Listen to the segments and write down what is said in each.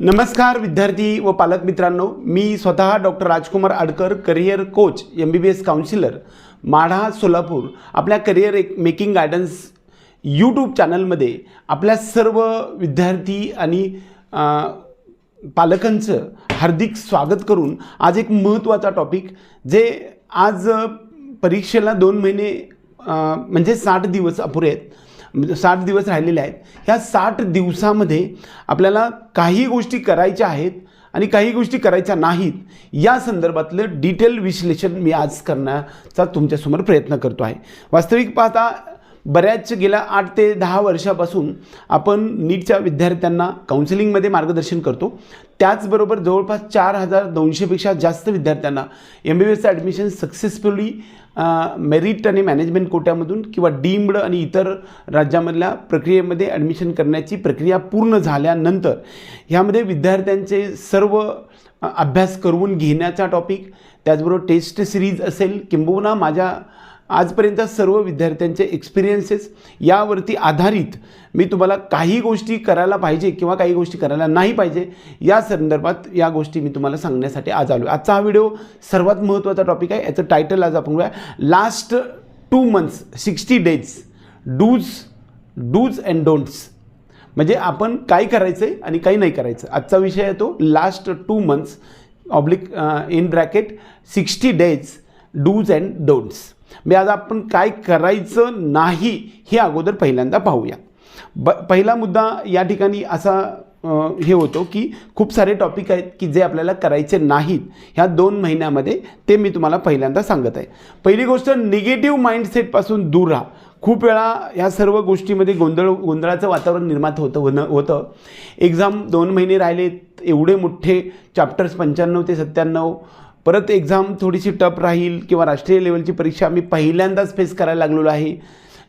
नमस्कार विद्यार्थी व पालक मित्रांनो. मी स्वतः doctor Rajkumar Adkar career coach M B B S counsellor Madha Solapur. आपल्या करिअर एक मेकिंग गायडन्स यूट्यूब चॅनलमध्ये आपल्या सर्व विद्यार्थी आणि पालकांचं हार्दिक स्वागत करून आज एक महत्त्वाचा टॉपिक जे आज परीक्षेला दोन महिने म्हणजे साठ दिवस अपुरे आहेत. म्हणजे साठ दिवस राहिलेले आहेत. ह्या साठ दिवसामध्ये आपल्याला काही गोष्टी करायच्या आहेत आणि काही गोष्टी करायच्या नाहीत या संदर्भातलं डिटेल विश्लेषण मी आज करण्याचा तुमच्यासमोर प्रयत्न करतो आहे. वास्तविक पाहता बऱ्याच गेल्या आठ ते दहा वर्षापासून आपण नीटच्या विद्यार्थ्यांना काउन्सिलिंगमध्ये मार्गदर्शन करतो. त्याचबरोबर जवळपास चार हजार दोनशेपेक्षा जास्त विद्यार्थ्यांना एम बी बी एसचं ॲडमिशन सक्सेसफुली मेरिट आणि मॅनेजमेंट कोट्यामधून किंवा डीम्ड आणि इतर राज्यामधल्या प्रक्रियेमध्ये ॲडमिशन करण्याची प्रक्रिया पूर्ण झाल्यानंतर ह्यामध्ये विद्यार्थ्यांचे सर्व अभ्यास करून घेण्याचा टॉपिक त्याचबरोबर टेस्ट सिरीज असेल किंबहुना माझ्या आजपर्यंत सर्व विद्यार्थ्यांचे एक्सपिरियन्सेस यावरती आधारित मी तुम्हाला काही गोष्टी करायला पाहिजे किंवा काही गोष्टी करायला नाही पाहिजे या संदर्भात या गोष्टी मी तुम्हाला सांगण्यासाठी आज आलो आजचा हा व्हिडिओ सर्वात महत्त्वाचा टॉपिक आहे. याचं टायटल आज आपण बघूया. Last two months sixty days dos dos and don'ts म्हणजे आपण काय करायचं आहे आणि काही नाही करायचं. आजचा विषय आहे तो last two months oblique in bracket sixty days dos and don'ts म्हणजे आज आपण काय करायचं नाही हे अगोदर पहिल्यांदा पाहूया. ब पहिला मुद्दा या ठिकाणी असा हे होतो की खूप सारे टॉपिक आहेत की जे आपल्याला करायचे नाहीत. ह्या दोन महिन्यामध्ये ते मी तुम्हाला पहिल्यांदा सांगत आहे. पहिली गोष्ट निगेटिव्ह माइंडसेटपासून दूर राहा. खूप वेळा ह्या सर्व गोष्टीमध्ये गोंधळ गोंधळाचं वातावरण निर्माण होतं होणं होतं. एक्झाम दोन महिने राहिलेत एवढे मोठे चॅप्टर्स पंच्याण्णव ते सत्त्याण्णव परत एक्झाम थोडीशी टफ राहील किंवा राष्ट्रीय लेवलची परीक्षा आम्ही पहिल्यांदाच फेस करायला लागलेलो आहे.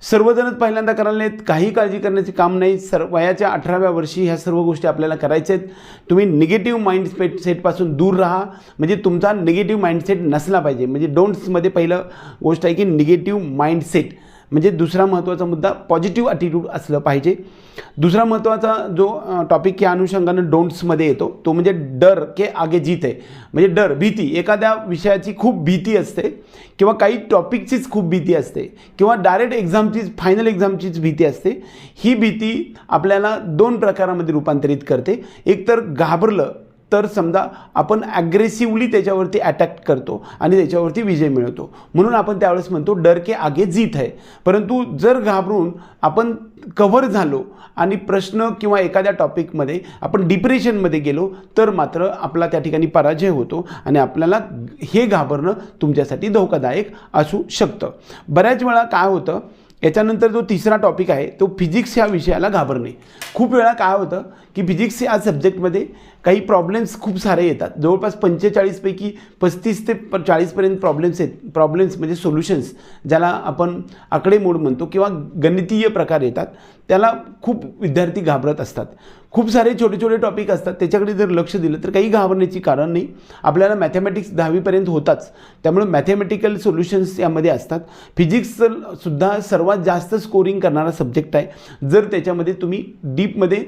सर्वजणच पहिल्यांदा करायला नाहीत काही काळजी करण्याचे काम नाही. सर वयाच्या अठराव्या वर्षी ह्या सर्व गोष्टी आपल्याला करायच्या आहेत. तुम्ही निगेटिव्ह माइंड सेट सेटपासून दूर राहा. म्हणजे तुमचा निगेटिव्ह माइंडसेट नसला पाहिजे. म्हणजे डोंट्समध्ये पहिलं गोष्ट आहे की निगेटिव्ह माइंडसेट म्हणजे दुसरा महत्त्वाचा मुद्दा पॉझिटिव्ह ॲटिट्यूड असलं पाहिजे. दुसरा महत्त्वाचा जो टॉपिक या अनुषंगानं डोंट्समध्ये येतो तो म्हणजे डर के आगे जीत आहे म्हणजे डर भीती. एखाद्या विषयाची खूप भीती असते किंवा काही टॉपिकचीच खूप भीती असते किंवा डायरेक्ट एक्झामचीच फायनल एक्झामचीच भीती असते ही भीती आपल्याला दोन प्रकारामध्ये रूपांतरित करते. एकतर घाबरलं तर समजा आपण ॲग्रेसिव्हली त्याच्यावरती अटॅक करतो आणि त्याच्यावरती विजय मिळवतो. म्हणून आपण त्यावेळेस म्हणतो डर के आगे जीत आहे परंतु जर घाबरून आपण कव्हर झालो आणि प्रश्न किंवा एखाद्या टॉपिकमध्ये आपण डिप्रेशनमध्ये गेलो तर मात्र आपला त्या ठिकाणी पराजय होतो आणि आपल्याला हे घाबरणं तुमच्यासाठी धोकादायक असू शकतं. बऱ्याच वेळा काय होतं याच्यानंतर जो तिसरा टॉपिक आहे तो फिजिक्स ह्या विषयाला घाबरणे. खूप वेळा काय होतं की फिजिक्स या सब्जेक्टमध्ये काही प्रॉब्लेम्स खूप सारे येतात. जवळपास पंचेचाळीसपैकी पस्तीस ते प चाळीसपर्यंत प्रॉब्लेम्स आहेत. प्रॉब्लेम्स म्हणजे सोल्युशन्स ज्याला आपण आकडेमोड म्हणतो किंवा गणितीय प्रकार येतात. त्याला खूप विद्यार्थी घाबरत असतात. खूप सारे छोटे छोटे टॉपिक असतात. त्याच्याकडे जर लक्ष दिलं तर काही घाबरण्याची कारण नाही. आपल्याला मॅथमॅटिक्स दहावीपर्यंत होताच. त्यामुळे मॅथमॅटिकल सोल्युशन्स यामध्ये असतात. फिजिक्सचं सुद्धा सर्वात जास्त स्कोरिंग करणारा सब्जेक्ट आहे. जर त्याच्यामध्ये तुम्ही डीपमध्ये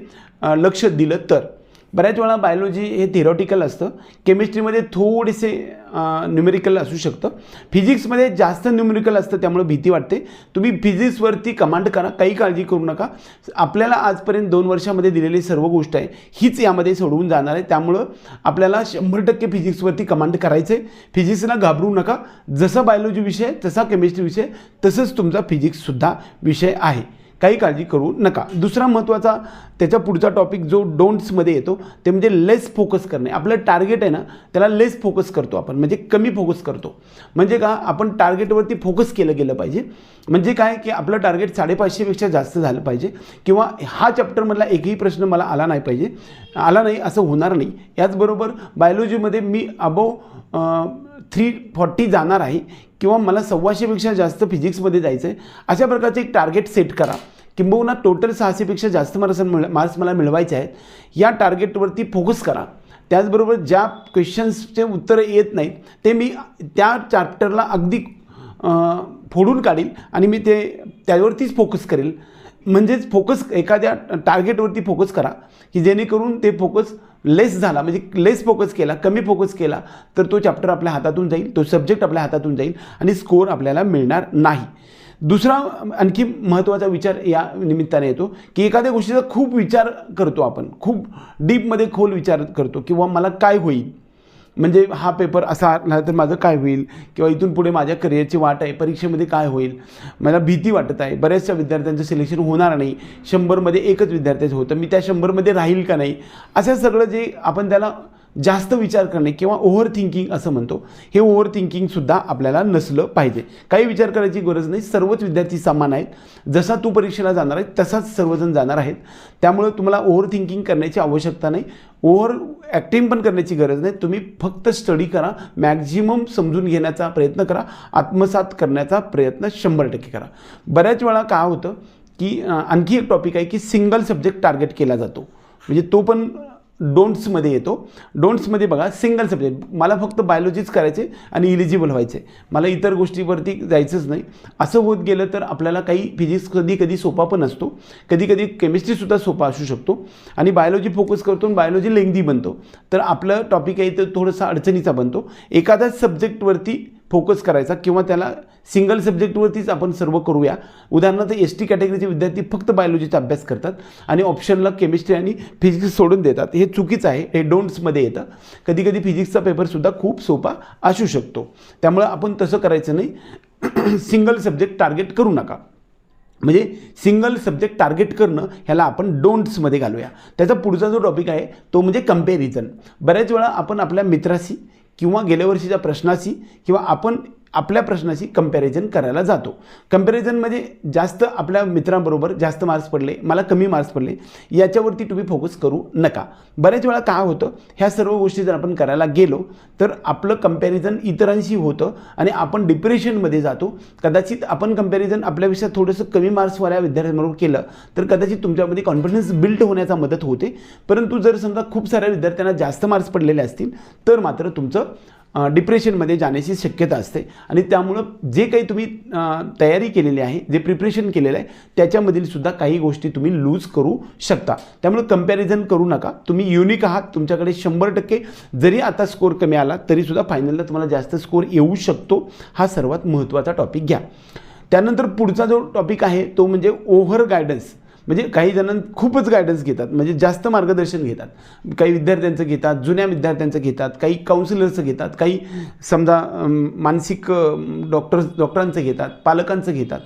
लक्ष दिलं तर. बऱ्याच वेळा बायोलॉजी हे थिरॉटिकल असतं. केमिस्ट्रीमध्ये थोडेसे न्यूमेरिकल असू शकतं. फिजिक्समध्ये जास्त न्युमेरिकल असतं त्यामुळे भीती वाटते. तुम्ही फिजिक्सवरती कमांड करा काही काळजी करू नका. आपल्याला आजपर्यंत दोन वर्षामध्ये दिलेली सर्व गोष्ट आहे हीच यामध्ये सोडवून जाणार आहे. त्यामुळं आपल्याला शंभर टक्के फिजिक्सवरती कमांड करायचं आहे फिजिक्सला घाबरू नका. जसा बायोलॉजी विषय तसा केमिस्ट्री विषय तसंच तुमचा फिजिक्ससुद्धा विषय आहे. काही काळजी करू नका. दुसरा महत्त्वाचा त्याच्या पुढचा टॉपिक जो डोंट्समध्ये येतो ते म्हणजे लेस फोकस करणे. आपलं टार्गेट आहे ना त्याला लेस फोकस करतो आपण. म्हणजे कमी फोकस करतो. म्हणजे का आपण टार्गेटवरती फोकस केलं गेलं पाहिजे. म्हणजे काय की आपलं टार्गेट साडेपाचशेपेक्षा जास्त झालं पाहिजे. किंवा हा चॅप्टरमधला एकही प्रश्न मला आला नाही पाहिजे. आला नाही असं होणार नाही. याचबरोबर बायोलॉजीमध्ये मी अबव थ्री फॉर्टी जाणार आहे. किंवा मला सव्वाशेपेक्षा जास्त फिजिक्समध्ये जायचं आहे अशा प्रकारचं एक टार्गेट सेट करा. किंबहुना टोटल सहाशेपेक्षा जास्त मार्क्स मिळ मार्क्स मला मिळवायचे आहेत. या टार्गेटवरती फोकस करा. त्याचबरोबर ज्या क्वेश्चन्सचे उत्तरं येत नाहीत ते मी त्या चॅप्टरला अगदी फोडून काढील आणि मी ते त्यावरतीच फोकस करेल म्हणजेच फोकस एखाद्या टार्गेटवरती फोकस करा की जेणेकरून ते फोकस लेस झाला. म्हणजे लेस फोकस केला कमी फोकस केला तर तो चॅप्टर आपल्या हातातून जाईल तो सब्जेक्ट आपल्या हातातून जाईल आणि स्कोअर आपल्याला मिळणार नाही. दुसरा आणखी महत्त्वाचा विचार या निमित्ताने येतो की एखाद्या गोष्टीचा खूप विचार करतो आपण खूप डीपमध्ये खोल विचार करतो किंवा मला काय होईल? म्हणजे हा पेपर असा आला तर माझं काय होईल? किंवा इथून पुढे माझ्या करिअरची वाट आहे परीक्षेमध्ये काय होईल? मला भीती वाटत आहे. बऱ्याचशा विद्यार्थ्यांचं सिलेक्शन होणार नाही. शंभरमध्ये एकच विद्यार्थ्याचं होतं. मी त्या शंभरमध्ये राहील का नाही? असं सगळं जे आपण त्याला जास्त विचार करणे किंवा ओव्हर थिंकिंग असं म्हणतो हे ओव्हर थिंकिंगसुद्धा आपल्याला नसलं पाहिजे. काही विचार करायची गरज नाही. सर्वच विद्यार्थी समान आहेत. जसा तू परीक्षेला जाणार आहे तसाच सर्वजण जाणार आहेत. त्यामुळं तुम्हाला ओव्हर थिंकिंग करण्याची आवश्यकता नाही. ओव्हर ॲक्टिंग पण करण्याची गरज नाही. तुम्ही फक्त स्टडी करा. मॅक्झिमम समजून घेण्याचा प्रयत्न करा. आत्मसात करण्याचा प्रयत्न शंभर टक्के करा. बऱ्याच वेळा काय होतं की आणखी एक टॉपिक आहे की सिंगल सब्जेक्ट टार्गेट केला जातो. म्हणजे तो पण डोंट्समध्ये येतो. डोंट्समध्ये बघा सिंगल सब्जेक्ट मला फक्त बायोलॉजीच करायचे आणि इलिजिबल व्हायचे. मला इतर गोष्टीवरती जायचंच नाही. असं होत गेलं तर आपल्याला काही फिजिक्स कधी कधी सोपा पण असतो. कधी कधी केमिस्ट्रीसुद्धा सोपा असू शकतो. आणि बायोलॉजी फोकस करतो आणि बायोलॉजी लेंगदी बनतो. तर आपलं टॉपिक आहे तर थोडंसं अडचणीचा बनतो. एखाद्याच सब्जेक्टवरती फोकस करायचा किंवा त्याला सिंगल सब्जेक्टवरतीच आपण सर्व करूया. उदाहरणार्थ एस टी कॅटेगरीचे विद्यार्थी फक्त बायोलॉजीचा अभ्यास करतात आणि ऑप्शनला केमिस्ट्री आणि फिजिक्स सोडून देतात. हे चुकीचं आहे. हे डोंट्समध्ये येतं. कधी कधी फिजिक्सचा पेपरसुद्धा खूप सोपा असू शकतो. त्यामुळं आपण तसं करायचं नाही. सिंगल सब्जेक्ट टार्गेट करू नका. म्हणजे सिंगल सब्जेक्ट टार्गेट करणं ह्याला आपण डोंट्समध्ये घालूया. त्याचा पुढचा जो टॉपिक आहे तो म्हणजे कंपॅरिझन बऱ्याच वेळा आपण आपल्या मित्राशी किंवा गेल्या वर्षीच्या प्रश्नाची किंवा आपण आपल्या प्रश्नाशी कंपॅरिझन करायला जातो. कम्पॅरिझनमध्ये म्हणजे जास्त आपल्या मित्रांबरोबर जास्त मार्क्स पडले मला कमी मार्क्स पडले याच्यावरती तुम्ही फोकस करू नका. बऱ्याच वेळा काय होतं ह्या सर्व गोष्टी जर आपण करायला गेलो तर आपलं कंपॅरिझन इतरांशी होतं आणि आपण डिप्रेशनमध्ये जातो. कदाचित आपण कंपॅरिझन आपल्यापेक्षा थोडंसं कमी मार्क्सवाल्या विद्यार्थ्यांबरोबर केलं तर कदाचित तुमच्यामध्ये कॉन्फिडन्स बिल्ड होण्याचा मदत होते. परंतु जर समजा खूप साऱ्या विद्यार्थ्यांना जास्त मार्क्स पडलेले असतील तर मात्र तुमचं डिप्रेशनमध्ये जाण्याची शक्यता असते. आणि त्यामुळं जे काही तुम्ही तयारी केलेली आहे जे प्रिपरेशन केलेलं आहे त्याच्यामधील सुद्धा काही गोष्टी तुम्ही लूज करू शकता. त्यामुळे कंपॅरिझन करू नका. तुम्ही युनिक आहात तुमच्याकडे शंभर टक्के जरी आता स्कोर कमी आला तरीसुद्धा फायनलला तुम्हाला जास्त स्कोर येऊ शकतो. हा सर्वात महत्त्वाचा टॉपिक घ्या. त्यानंतर पुढचा जो टॉपिक आहे तो म्हणजे ओव्हर गायडन्स म्हणजे काही जण खूपच गायडन्स घेतात. म्हणजे जास्त मार्गदर्शन घेतात. काही विद्यार्थ्यांचं घेतात जुन्या विद्यार्थ्यांचं घेतात काही काउन्सिलरचं घेतात काही समजा मानसिक डॉक्टर्स डॉक्टरांचं घेतात पालकांचं घेतात.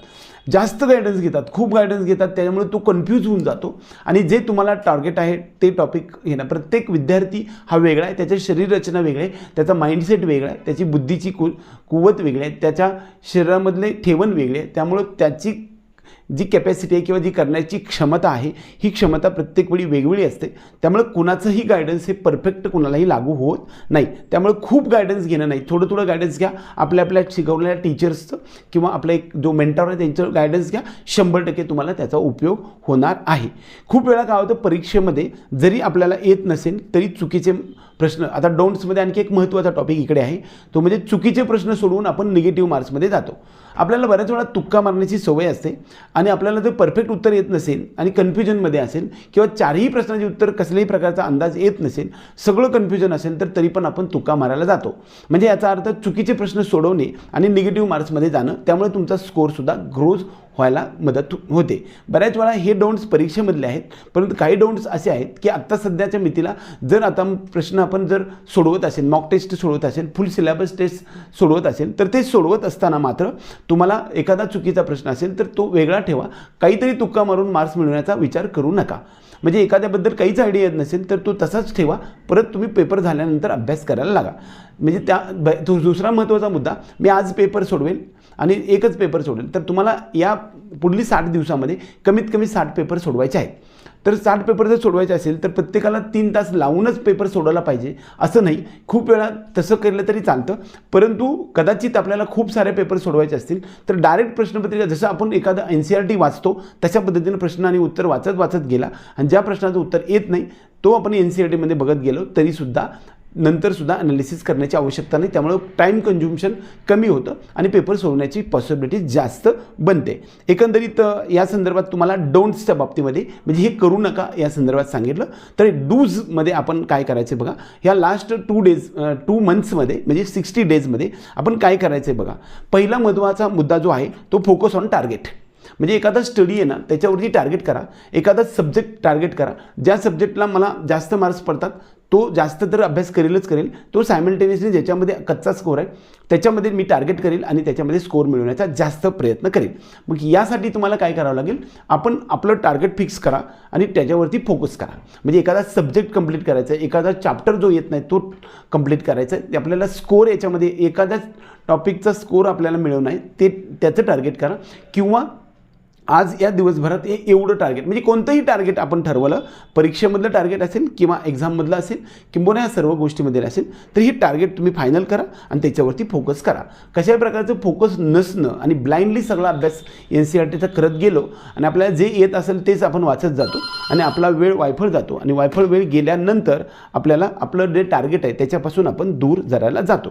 जास्त गायडन्स घेतात खूप गायडन्स घेतात त्याच्यामुळे तो कन्फ्यूज होऊन जातो. आणि जे तुम्हाला टार्गेट आहे ते टॉपिक घेणं. प्रत्येक विद्यार्थी हा वेगळा आहे त्याच्या शरीररचना वेगळी आहे त्याचा माइंडसेट वेगळा आहे त्याची बुद्धीची कु कुवत वेगळी आहे त्याच्या शरीरामधले ठेवण वेगळे आहे. त्यामुळं त्याची जी कॅपॅसिटी आहे किंवा जी करण्याची क्षमता आहे ही क्षमता प्रत्येक वेळी वेगवेगळी असते. त्यामुळे कुणाचंही गायडन्स हे परफेक्ट कुणालाही लागू होत नाही. त्यामुळे खूप गायडन्स घेणं नाही. थोडं थोडं गायडन्स घ्या. आपल्या आपल्या शिकवलेल्या टीचर्सचं किंवा आपला एक जो मेंटर आहे त्यांचं गायडन्स घ्या. शंभर टक्के तुम्हाला त्याचा उपयोग होणार आहे. खूप वेळा काय होतं परीक्षेमध्ये जरी आपल्याला येत नसेल तरी चुकीचे प्रश्न आता डोंट्समध्ये आणखी एक महत्त्वाचा टॉपिक इकडे आहे. तो म्हणजे चुकीचे प्रश्न सोडवून आपण निगेटिव्ह मार्क्समध्ये जातो. आपल्याला बऱ्याच वेळा तुक्का मारण्याची सवय असते. आणि आपल्याला जर परफेक्ट उत्तर येत नसेल आणि कन्फ्युजनमध्ये असेल किंवा चारही प्रश्नाचे उत्तर कसल्याही प्रकारचा अंदाज येत नसेल सगळं कन्फ्युजन असेल तर तरी पण आपण तुका मारायला जातो. म्हणजे याचा अर्थ चुकीचे प्रश्न सोडवणे आणि निगेटिव्ह मार्क्समध्ये जाणं त्यामुळे तुमचा स्कोअरसुद्धा ग्रोज व्हायला मदत होते. बऱ्याच वेळा हे डोंट्स परीक्षेमधले आहेत परंतु काही डोंट्स असे आहेत की आत्ता सध्याच्या मितीला जर आता प्रश्न आपण जर सोडवत असेल मॉक टेस्ट सोडवत असेल फुल सिलेबस टेस्ट सोडवत असेल तर ते सोडवत असताना मात्र तुम्हाला एखादा चुकीचा प्रश्न असेल तर तो वेगळा ठेवा. काहीतरी तुक्का मारून मार्क्स मिळवण्याचा विचार करू नका. म्हणजे एखाद्याबद्दल काहीच आयडिया येत नसेल तर तो तसाच ठेवा. परत तुम्ही पेपर झाल्यानंतर अभ्यास करायला लागा. म्हणजे त्या ब तो दुसरा महत्त्वाचा मुद्दा मी आज पेपर सोडवेल आणि एकच पेपर सोडेल तर तुम्हाला या पुढली साठ दिवसामध्ये कमीत कमी साठ पेपर सोडवायचे आहेत. तर साठ पेपर जर सोडवायचे असेल तर प्रत्येकाला तीन तास लावूनच पेपर सोडवला पाहिजे असं नाही. खूप वेळा तसं केलं तरी चालतं. परंतु कदाचित आपल्याला खूप सारे पेपर सोडवायचे असतील तर डायरेक्ट प्रश्नपत्रिका जसं आपण एखादा एन सी आर टी वाचतो तशा पद्धतीनं प्रश्न आणि उत्तर वाचत वाचत गेला. आणि ज्या प्रश्नाचं उत्तर येत नाही तो आपण एन सी आर टीमध्ये बघत गेलो तरीसुद्धा नंतरसुद्धा अनालिसिस करण्याची आवश्यकता नाही. त्यामुळं टाईम कन्झ्युम्शन कमी होतं आणि पेपर सोडवण्याची पॉसिबिलिटी जास्त बनते. एकंदरीत या संदर्भात तुम्हाला डोंट्सच्या बाबतीमध्ये म्हणजे हे करू नका या संदर्भात सांगितलं. तर डूजमध्ये आपण काय करायचं बघा. ह्या लास्ट टू डेज टू मंथ्समध्ये म्हणजे सिक्स्टी डेजमध्ये आपण काय करायचं आहे बघा. पहिला महत्त्वाचा मुद्दा जो आहे तो फोकस ऑन टार्गेट म्हणजे एखादा स्टडी आहे ना त्याच्यावरती टार्गेट करा. एखादा सब्जेक्ट टार्गेट करा. ज्या सब्जेक्टला मला जास्त मार्क्स पडतात तो जास्त तर अभ्यास करेलच करेल. तो सायमल्टेनियसली ज्याच्यामध्ये कच्चा स्कोर आहे त्याच्यामध्ये मी टार्गेट करेल आणि त्याच्यामध्ये स्कोर मिळवण्याचा जास्त प्रयत्न करेल. मग यासाठी तुम्हाला काय करावं लागेल? आपण आपलं टार्गेट फिक्स करा आणि त्याच्यावरती फोकस करा. म्हणजे एखादा सब्जेक्ट कंप्लीट करायचा आहे एखादा चॅप्टर जो येत नाही तो कंप्लीट करायचा आहे ते आपल्याला स्कोर याच्यामध्ये एखाद्या टॉपिकचा स्कोर आपल्याला मिळवणं आहे ते त्याचं टार्गेट करा. किंवा आज या दिवसभरात हे एवढं टार्गेट म्हणजे कोणतंही टार्गेट आपण ठरवलं परीक्षेमधलं टार्गेट असेल किंवा एक्झाममधलं असेल किंबोना या सर्व गोष्टीमध्ये असेल तर हे टार्गेट तुम्ही फायनल करा आणि त्याच्यावरती फोकस करा. कशा प्रकारचं फोकस नसणं आणि ब्लाइंडली सगळा अभ्यास एन सी आर टीचा करत गेलो आणि आपल्याला जे येत असेल तेच आपण वाचत जातो आणि आपला वेळ वायफळ जातो आणि वायफळ वेळ गेल्यानंतर आपल्याला आपलं जे टार्गेट आहे त्याच्यापासून आपण दूर जरायला जातो.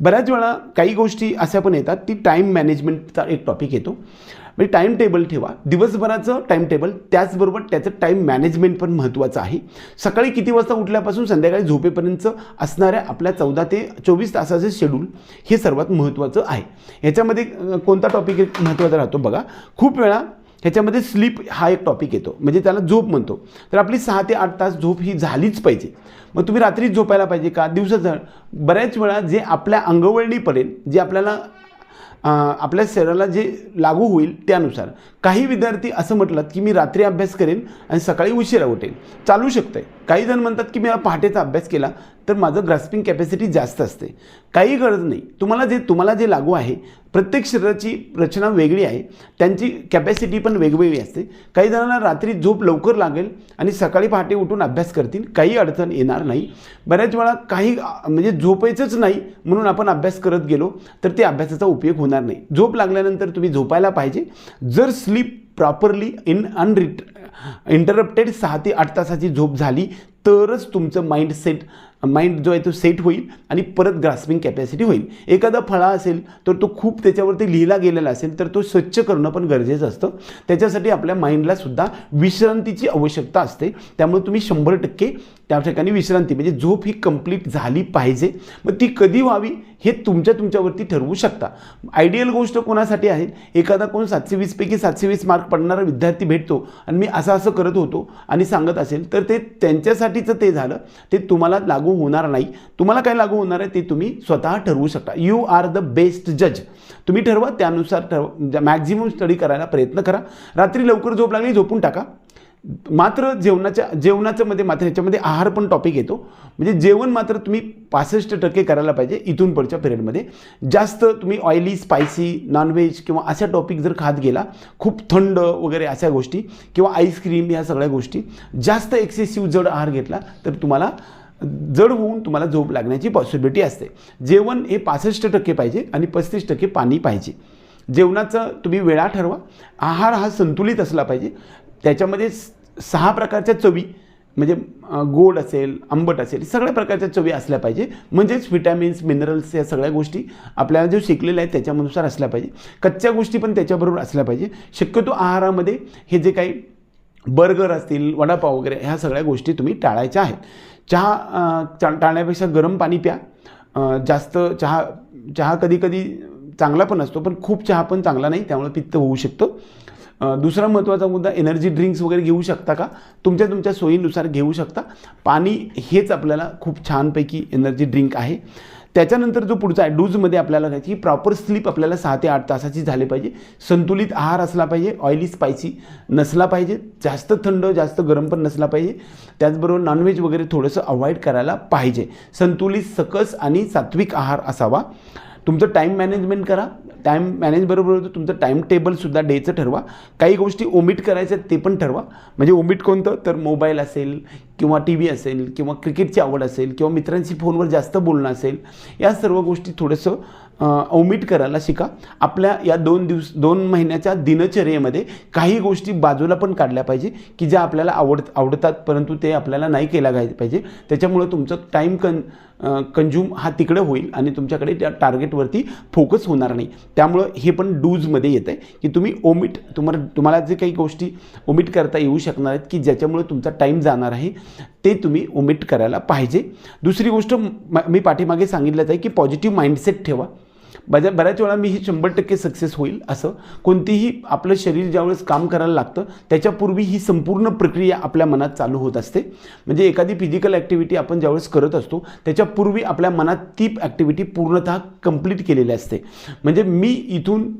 बऱ्याच वेळा काही गोष्टी अशा पण येतात ती टाईम मॅनेजमेंटचा एक टॉपिक येतो. म्हणजे टाईम टेबल ठेवा. दिवसभराचं टाईम टेबल त्याचबरोबर त्याचं टाईम मॅनेजमेंट पण महत्त्वाचं आहे. सकाळी किती वाजता उठल्यापासून संध्याकाळी झोपेपर्यंत असणाऱ्या आपल्या चौदा ते चोवीस तासाचे शेड्यूल हे सर्वात महत्त्वाचं आहे. ह्याच्यामध्ये कोणता टॉपिक एक महत्त्वाचा राहतो बघा. खूप वेळा ह्याच्यामध्ये स्लीप हा एक टॉपिक येतो. म्हणजे त्याला झोप म्हणतो. तर आपली सहा ते आठ तास झोप ही झालीच पाहिजे. मग तुम्ही रात्रीच झोपायला पाहिजे का? दिवसाचं. बऱ्याच वेळा जे आपल्या अंगवळणीपर्यंत जे आपल्याला आपल्या शरीराला जे लागू होईल त्यानुसार. काही विद्यार्थी असं म्हटलं की मी रात्री अभ्यास करेन आणि सकाळी उशिरा उठेन. चालू शकतं आहे काही जण म्हणतात की मी पहाटेचा अभ्यास केला तर माझं ग्रास्पिंग कॅपॅसिटी जास्त असते. काही गरज नाही. तुम्हाला जे तुम्हाला जे लागू आहे प्रत्येक शरीराची रचना वेगळी आहे. त्यांची कॅपॅसिटी पण वेगवेगळी असते. काही जणांना रात्री झोप लवकर लागेल आणि सकाळी पहाटे उठून अभ्यास करतील. काही अडचण येणार नाही. बऱ्याच वेळा काही म्हणजे झोपायचंच नाही म्हणून आपण अभ्यास करत गेलो तर ते अभ्यासाचा उपयोग होणार नाही. झोप लागल्यानंतर तुम्ही झोपायला पाहिजे. जर sleep sleep properly in uninterrupted सहा ते आठ तासाची झोप झाली तरच तुमचं माइंडसेट माइंड जो आहे तो सेट होईल आणि परत ग्रास्पिंग कॅपॅसिटी होईल. एखादा फळा असेल तर तो खूप त्याच्यावरती लिहिला गेलेला असेल तर तो स्वच्छ करणं पण गरजेचं असतं. त्याच्यासाठी आपल्या माइंडला सुद्धा विश्रांतीची आवश्यकता असते. त्यामुळे तुम्ही शंभर टक्के त्या ठिकाणी विश्रांती म्हणजे झोप ही कंप्लीट झाली पाहिजे. मग ती कधी व्हावी हे तुमच्या तुमच्यावरती ठरवू शकता. आयडियल गोष्ट कोणासाठी आहे? एखादा कोण सातशे वीसपैकी सातशे वीस मार्क पडणारा विद्यार्थी भेटतो आणि मी असं असं करत होतो आणि सांगत असेल तर ते त्यांच्यासाठीचं ते झालं. ते तुम्हाला लागू होणार नाही. तुम्हाला काय लागू होणार आहे ते तुम्ही स्वतः ठरवू शकता. यू आर द बेस्ट जज तुम्ही ठरवा त्यानुसार ठरवा. म्हणजे मॅक्झिमम स्टडी करायला प्रयत्न करा. रात्री लवकर झोप लागली झोपून टाका. मात्र जेवणाच्या जेवणाचं मध्ये मात्र ह्याच्यामध्ये आहार पण टॉपिक येतो. म्हणजे जेवण मात्र तुम्ही पासष्ट टक्के करायला पाहिजे इथून पुढच्या पिरियडमध्ये जास्त तुम्ही ऑइली स्पायसी नॉनव्हेज किंवा अशा टॉपिक जर खात गेला खूप थंड वगैरे अशा गोष्टी किंवा आईस्क्रीम ह्या सगळ्या गोष्टी जास्त एक्सेसिव्ह जड आहार घेतला तर तुम्हाला जड होऊन तुम्हाला झोप लागण्याची पॉसिबिलिटी असते. जेवण हे पासष्ट टक्के पाहिजे आणि पस्तीस टक्के पाणी पाहिजे. जेवणाचं तुम्ही वेळा ठरवा. आहार हा संतुलित असला पाहिजे. त्याच्यामध्ये सहा प्रकारच्या चवी म्हणजे गोड असेल आंबट असेल सगळ्या प्रकारच्या चवी असल्या पाहिजे. म्हणजेच विटॅमिन्स मिनरल्स या सगळ्या गोष्टी आपल्याला जे शिकलेल्या आहेत त्याच्यानुसार असल्या पाहिजे. कच्च्या गोष्टी पण त्याच्याबरोबर असल्या पाहिजे. शक्यतो आहारामध्ये हे जे काही बर्गर असतील वडापाव वगैरे ह्या सगळ्या गोष्टी तुम्ही टाळायच्या आहेत. चहा चा- टाळण्यापेक्षा गरम पाणी प्या. जास्त चहा चहा कधी कधी चांगला पण असतो पण खूप चहा पण चांगला नाही त्यामुळे पित्त होऊ शकतं. दुसरा महत्त्वाचा मुद्दा एनर्जी ड्रिंक्स वगैरे घेऊ शकता का? तुमच्या तुमच्या सोयीनुसार घेऊ शकता. पाणी हेच आपल्याला खूप छानपैकी एनर्जी ड्रिंक आहे. त्याच्यानंतर जो पुढचा आहे डूजमध्ये आपल्याला काय की प्रॉपर स्लीप आपल्याला सहा ते आठ तासाची झाली पाहिजे. संतुलित आहार असला पाहिजे ऑइली स्पायसी नसला पाहिजे जास्त थंड जास्त गरम पण नसला पाहिजे. त्याचबरोबर नॉनव्हेज वगैरे थोडंसं अवॉइड करायला पाहिजे. संतुलित सकस आणि सात्विक आहार असावा. तुमचं टाईम मॅनेजमेंट करा. टाईम मॅनेजबरोबर तुमचं टाईम टेबलसुद्धा डेचं ठरवा. काही गोष्टी ओमिट करायच्या ते पण ठरवा. म्हणजे ओमिट कोणतं? तर मोबाईल असेल किंवा टी व्ही असेल किंवा क्रिकेटची आवड असेल किंवा मित्रांशी फोनवर जास्त बोलणं असेल या सर्व गोष्टी थोडंसं ओमिट करायला शिका. आपल्या या दोन दिवस दोन महिन्याच्या दिनचर्येमध्ये काही गोष्टी बाजूला पण काढल्या पाहिजे की ज्या आपल्याला आवड आवडतात परंतु ते आपल्याला नाही केल्या गाय पाहिजे. त्याच्यामुळं तुमचं टाईम कन कंझ्युम हा तिकडे होईल आणि तुमच्याकडे त्या टार्गेटवरती फोकस होणार नाही. त्यामुळं हे पण डूजमध्ये येतं आहे की तुम्ही ओमिट तुम्हाला तुम्हाला जे काही गोष्टी ओमिट करता येऊ शकणार आहेत की ज्याच्यामुळे तुमचा टाईम जाणार आहे ते तुम्ही ओमिट करायला पाहिजे. दुसरी गोष्ट मी पाठीमागे सांगितलंच आहे की पॉझिटिव्ह माइंडसेट ठेवा. बऱ्या बऱ्याच वेळा मी ही शंभर टक्के सक्सेस होईल असं. कोणतीही आपलं शरीर ज्यावेळेस काम करायला लागतं त्याच्यापूर्वी ही संपूर्ण प्रक्रिया आपल्या मनात चालू होत असते. म्हणजे एखादी फिजिकल ॲक्टिव्हिटी आपण ज्यावेळेस करत असतो त्याच्यापूर्वी आपल्या मनात ती ॲक्टिव्हिटी पूर्णतः कंप्लीट केलेली असते. म्हणजे मी इथून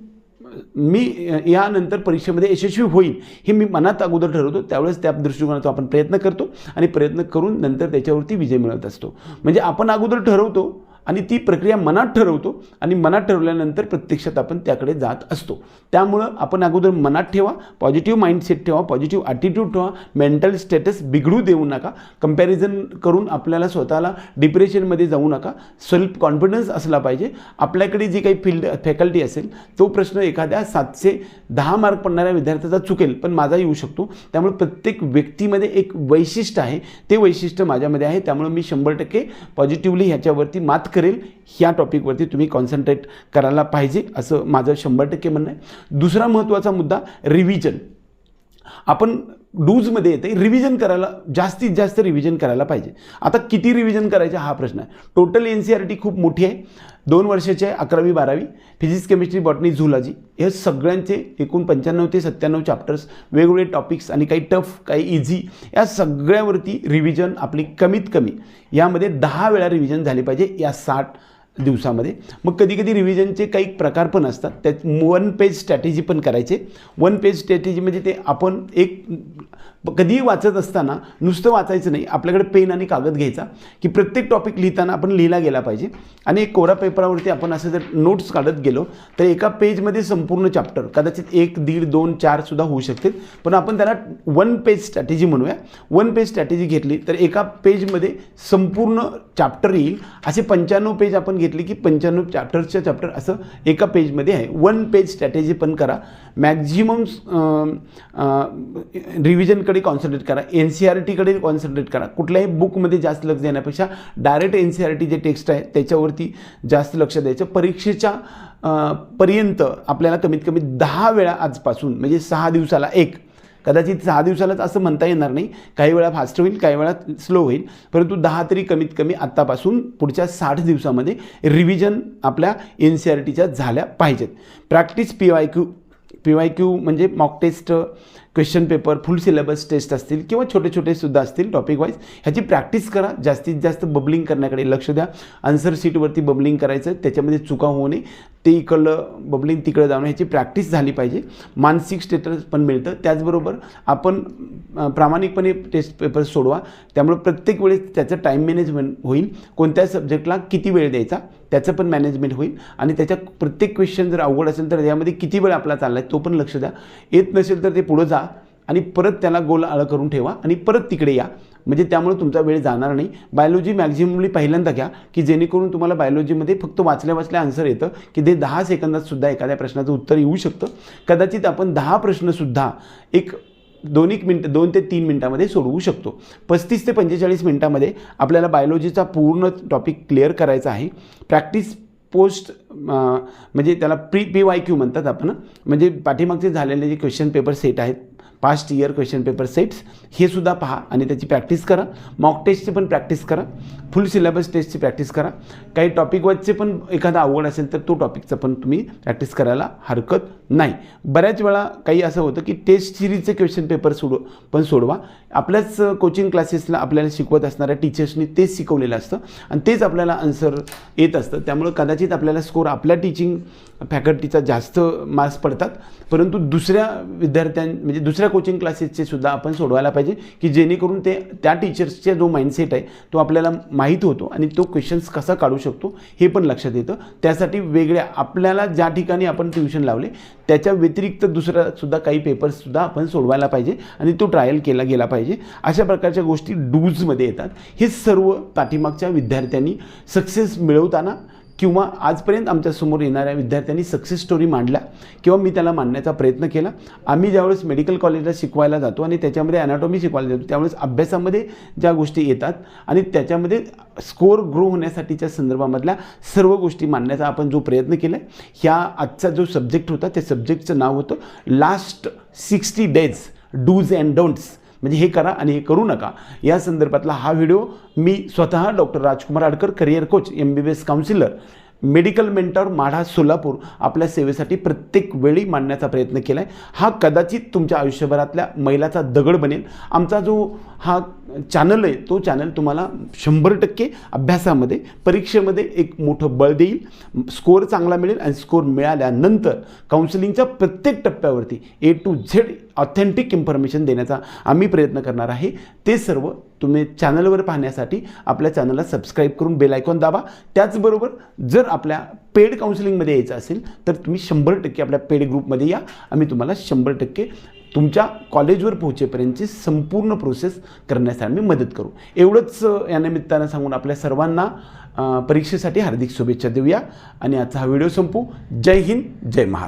मी यानंतर परीक्षेमध्ये यशस्वी होईल हे मी मनात अगोदर ठरवतो. त्यावेळेस त्या दृष्टिकोनाचा आपण प्रयत्न करतो आणि प्रयत्न करून नंतर त्याच्यावरती विजय मिळवत असतो. म्हणजे आपण अगोदर ठरवतो आणि ती प्रक्रिया मनात ठरवतो आणि मनात ठरवल्यानंतर प्रत्यक्षात आपण त्याकडे जात असतो. त्यामुळं आपण अगोदर मनात ठेवा पॉझिटिव्ह माइंडसेट ठेवा पॉझिटिव्ह ॲटिट्यूड ठेवा मेंटल स्टेटस बिघडू देऊ नका. कंपॅरिझन करून आपल्याला स्वतःला डिप्रेशनमध्ये जाऊ नका. सेल्फ कॉन्फिडन्स असला पाहिजे. आपल्याकडे जी काही फील्ड फॅकल्टी असेल तो प्रश्न एखाद्या सातशे दहा मार्क पडणाऱ्या विद्यार्थ्याचा चुकेल पण माझा येऊ शकतो. त्यामुळे प्रत्येक व्यक्तीमध्ये एक वैशिष्ट्य आहे. ते वैशिष्ट्य माझ्यामध्ये आहे. त्यामुळे मी शंभर टक्के पॉझिटिव्हली ह्याच्यावरती मात करेल ह्या टॉपिकवरती तुम्ही कॉन्सन्ट्रेट करायला पाहिजे असं माझं शंभर टक्के म्हणणं आहे. दुसरा महत्त्वाचा मुद्दा रिव्हिजन आपण डूजमध्ये येते रिव्हिजन करायला जास्तीत जास्त रिव्हिजन करायला पाहिजे. आता किती रिव्हिजन करायचे हा प्रश्न आहे. Total N C R T खूप मोठी आहे. दोन वर्षाचे अकरावी बारावी फिजिक्स केमिस्ट्री बॉटनी झुलॉजी हे सगळ्यांचे एकूण पंच्याण्णव ते सत्त्याण्णव चॅप्टर्स वेगवेगळे टॉपिक्स आणि काही टफ काही इझी या सगळ्यावरती रिव्हिजन आपली कमीत कमी यामध्ये दहा वेळा रिव्हिजन झाले पाहिजे या साठ दिवसामध्ये. मग कधी कधी रिव्हिजनचे काही प्रकार पण असतात. त्यात वन पेज स्ट्रॅटेजी पण करायचे. वन पेज स्ट्रॅटेजी म्हणजे ते आपण एक कधीही वाचत असताना नुसतं वाचायचं नाही. आपल्याकडे पेन आणि कागद घ्यायचा की प्रत्येक टॉपिक लिहिताना आपण लिहिला गेला पाहिजे. आणि एक कोरा पेपरावरती आपण असं जर नोट्स काढत गेलो तर एका पेजमध्ये संपूर्ण चॅप्टर कदाचित एक दीड दोन चार सुद्धा होऊ शकतील. पण आपण त्याला वन पेज स्ट्रॅटेजी म्हणूया. वन पेज स्ट्रॅटेजी घेतली तर एका पेजमध्ये संपूर्ण चॅप्टर येईल. असे पंच्याण्णव पेज आपण घेतली की पंच्याण्णव चॅप्टरच्या चॅप्टर असं एका पेजमध्ये आहे. वन पेज स्ट्रॅटेजी पण करा. मॅक्झिमम रिव्हिजनकडे कॉन्सन्ट्रेट करा. एन सी आर टीकडे कॉन्सन्ट्रेट करा. कुठल्याही बुकमध्ये जास्त लक्ष देण्यापेक्षा direct N C R T जे टेक्स्ट आहे त्याच्यावरती जास्त लक्ष द्यायचं. परीक्षेच्या पर्यंत आपल्याला कमीत कमी दहा वेळा आजपासून म्हणजे सहा दिवसाला एक कदाचित सहा दिवसालाच असं म्हणता येणार नाही. काही वेळा फास्ट होईल काही वेळा स्लो होईल. परंतु दहा तरी कमीत कमी आत्तापासून पुढच्या साठ दिवसामध्ये रिव्हिजन आपल्या एन सी आर टीच्या झाल्या पाहिजेत. Practice P Y Q P Y Q म्हणजे mock test question paper full syllabus test असतील किंवा छोटे छोटे सुद्धा असतील टॉपिक वाईज ह्याची प्रॅक्टिस करा. जास्तीत जास्त बबलिंग करण्याकडे लक्ष द्या. आन्सर शीटवरती बबलिंग करायचं त्याच्यामध्ये चुका होऊ नये. ते इकडलं बबलिंग तिकडं जाणं ह्याची प्रॅक्टिस झाली पाहिजे. मानसिक स्टेटस पण मिळतं. त्याचबरोबर आपण प्रामाणिकपणे टेस्ट पेपर सोडवा. त्यामुळे प्रत्येक वेळेस त्याचं टाईम मॅनेजमेंट होईल. कोणत्या सब्जेक्टला किती वेळ द्यायचा? त्याचं पण मॅनेजमेंट होईल. आणि त्याच्या प्रत्येक क्वेश्चन जर अवघड असेल तर यामध्ये किती वेळ आपला चालला आहे तो पण लक्ष द्या. येत नसेल तर ते पुढं जा आणि परत त्याला गोल आळं करून ठेवा आणि परत तिकडे या. म्हणजे त्यामुळे तुमचा वेळ जाणार नाही. बायोलॉजी मॅक्झिममली पहिल्यांदा घ्या की जेणेकरून तुम्हाला बायोलॉजीमध्ये फक्त वाचल्या वाचल्या आन्सर येतं. की ते दहा सेकंदात सुद्धा एखाद्या प्रश्नाचं उत्तर येऊ शकतं. कदाचित आपण दहा प्रश्नसुद्धा एक दोन एक मिनटं दोन ते तीन मिनटामध्ये सोडवू शकतो. पस्तीस ते पंचेचाळीस मिनटामध्ये आपल्याला बायोलॉजीचा पूर्ण टॉपिक क्लिअर करायचा आहे. प्रॅक्टिस पोस्ट म्हणजे त्याला प्री पी वाय क्यू म्हणतात आपण. म्हणजे पाठीमागचे झालेले जे क्वेश्चन पेपर सेट आहेत past year question paper sets हे सुद्धा पहा आणि त्याची प्रॅक्टिस करा. मॉक टेस्टची पण प्रॅक्टिस करा. फुल सिलेबस टेस्टची प्रॅक्टिस करा. काही टॉपिक वाईजचे पण एखादा आवड असेल तर तो टॉपिकचं पण तुम्ही प्रॅक्टिस करायला हरकत नाही. बऱ्याच वेळा काही असं होतं की टेस्ट सिरीजचे क्वेश्चन पेपर सोडव पण सोडवा. आपल्याच कोचिंग क्लासेसला आपल्याला शिकवत असणाऱ्या टीचर्सनी तेच शिकवलेलं असतं आणि तेच आपल्याला आन्सर येत असतं. त्यामुळं कदाचित आपल्याला स्कोर आपल्या टीचिंग फॅकल्टीचा जास्त मार्क्स पडतात. परंतु दुसऱ्या विद्यार्थ्यां म्हणजे दुसऱ्या कोचिंग क्लासेसचे सुद्धा आपण सोडवायला पाहिजे की जेणेकरून ते त्या टीचर्सचा जो माइंडसेट आहे तो आपल्याला माहीत होतो आणि तो क्वेश्चन्स कसा काढू शकतो हे पण लक्षात येतं. त्यासाठी वेगळ्या आपल्याला ज्या ठिकाणी आपण ट्युशन लावले त्याच्या व्यतिरिक्त दुसरासुद्धा काही पेपर्ससुद्धा आपण सोडवायला पाहिजे आणि तो ट्रायल केला गेला पाहिजे. अशा प्रकारच्या गोष्टी डूजमध्ये येतात. हे सर्व पाठीमागच्या विद्यार्थ्यांनी सक्सेस मिळवताना किंवा आजपर्यंत आमच्यासमोर येणाऱ्या विद्यार्थ्यांनी सक्सेस स्टोरी मांडल्या किंवा मी त्याला मांडण्याचा प्रयत्न केला. आम्ही ज्यावेळेस मेडिकल कॉलेजला शिकवायला जातो आणि त्याच्यामध्ये अनाटॉमी शिकवायला जातो त्यावेळेस अभ्यासामध्ये ज्या गोष्टी येतात आणि त्याच्यामध्ये स्कोअर ग्रो होण्यासाठीच्या संदर्भामधल्या सर्व गोष्टी मांडण्याचा आपण जो प्रयत्न केला आहे ह्या आजचा जो सब्जेक्ट होता त्या सब्जेक्टचं नाव होतं last sixty days dos and don'ts म्हणजे हे करा आणि हे करू नका. या संदर्भातला हा व्हिडिओ मी स्वतः doctor Rajkumar Adkar career coach M B B S counsellor medical mentor Madha Solapur आपल्या सेवेसाठी प्रत्येक वेळी मांडण्याचा प्रयत्न केला आहे हा कदाचित तुमच्या आयुष्यभरातल्या मैलाचा दगड बनेल. आमचा जो हा चॅनल आहे तो चॅनल तुम्हाला शंभर टक्के अभ्यासामध्ये परीक्षेमध्ये एक मोठं बळ देईल स्कोअर चांगला मिळेल आणि स्कोअर मिळाल्यानंतर काउन्सिलिंगच्या प्रत्येक टप्प्यावरती A to Z authentic information देण्याचा आम्ही प्रयत्न करणार आहे. ते सर्व तुम्ही चॅनलवर पाहण्यासाठी आपल्या चॅनलला सबस्क्राईब करून बेल आयकॉन दाबा. त्याचबरोबर जर आपल्या पेड काउन्सिलिंगमध्ये यायचं असेल तर तुम्ही शंभर टक्के आपल्या पेड ग्रुपमध्ये या. आम्ही तुम्हाला शंभर टक्के तुमच्या कॉलेजवर पोहोचेपर्यंतची संपूर्ण प्रोसेस करण्यासाठी आम्ही मदत करू. एवढंच या निमित्तानं सांगून आपल्या सर्वांना परीक्षेसाठी हार्दिक शुभेच्छा देऊया. आणि आजचा हा व्हिडिओ संपू. जय हिंद जय महाराष्ट्र.